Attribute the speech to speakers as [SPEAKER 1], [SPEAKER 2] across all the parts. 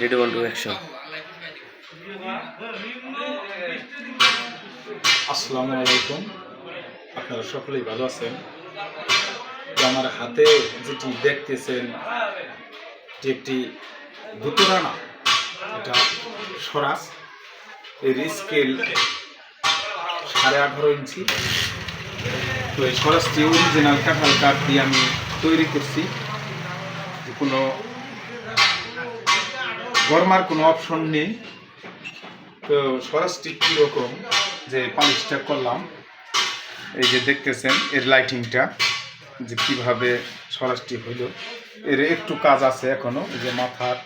[SPEAKER 1] Ready one to action
[SPEAKER 2] আসসালামু আলাইকুম। আপনারা সকলেই ভালো আছেন? আমার হাতে যেটি দেখতেছেন, যে একটি দুতরানা এটা সরাস এর স্কেল সাড়ে আঠারো ইঞ্চি। তো এই সরাসটি অরিজিনাল কাঁঠাল কাঠ দিয়ে আমি তৈরি করছি। কোনো গরমার কোনো অপশন নেই। তো সরাসটি কীরকম? যে পালিশটা করলাম, এই যে দেখতেছেন, এর লাইটিংটা যে কীভাবে সরাসটি হইল। এর একটু কাজ আছে এখনও যে মাথার,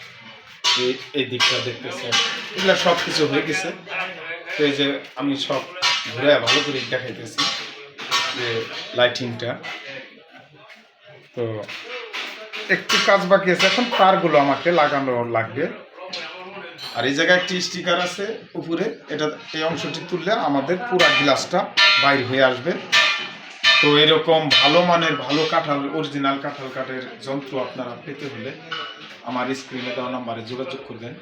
[SPEAKER 2] এই দিকটা দেখতেছেন। এগুলো সব কিছু হয়ে গেছে। তো এই যে আমি সব ঘুরে ভালো করে দেখাইতেছি, যে লাইটিংটা তো একটু কাজ বাকি আছে। এখন তারগুলো আমাকে লাগানো লাগবে। আর এই জায়গায় একটি স্টিকার আছে উপরে, এটা এই অংশটি তুললে আমাদের পুরা গ্লাসটা বাইর হয়ে আসবে। তো এরকম ভালো মানের, ভালো কাঁঠাল অরিজিনাল কাঁঠাল কাঠের যন্ত্র আপনারা পেতে হলে আমার স্ক্রিনে দেওয়া নাম্বারে যোগাযোগ করবেন।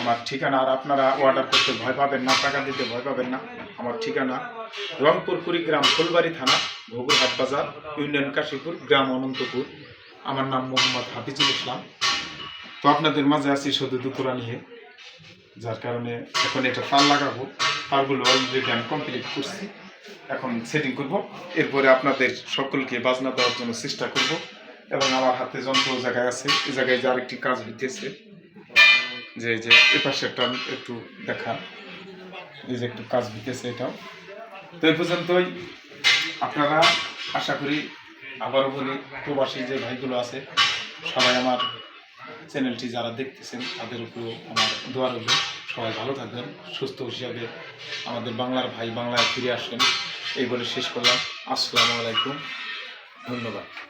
[SPEAKER 2] আমার ঠিকানা, আর আপনারা অর্ডার করতে ভয় পাবেন না, টাকা দিতে ভয় পাবেন না। আমার ঠিকানা রংপুর কুড়িগ্রাম ফুলবাড়ি থানা, ভোগুরহাট বাজার, ইউনিয়ন কাশীপুর, গ্রাম অনন্তপুর। আমার নাম মোহাম্মদ হাফিজুল ইসলাম। তো আপনাদের মাঝে আছি শুধু দুপুরা নিয়ে, যার কারণে এখন এটা তার লাগাবো। তারগুলো অলরেডি আমি কমপ্লিট করছি। এখন সেটিং করব। এরপরে আপনাদের সকলকে বাজনা দেওয়ার জন্য চেষ্টা করব। এবং আমার হাতে যন্ত্র জায়গায় আছে। এই জায়গায় যে আরেকটি কাজ হইতেছে, যে যে এ পাশে একটা আমি একটু দেখা, এই যে একটু কাজ হইতেছে এটাও। তো এই পর্যন্তই, আপনারা আশা করি, আবারও বলি, প্রবাসী যে ভাইগুলো আছে, সবাই আমার চ্যানেলটি যারা দেখতেছেন, তাদের উপরেও আমার দোয়া রইল। সবাই ভালো থাকবেন, সুস্থ হিসাবে আমাদের বাংলার ভাই বাংলায় ফিরে আসেন। এই বলে শেষ করলাম। আসসালামু আলাইকুম। ধন্যবাদ।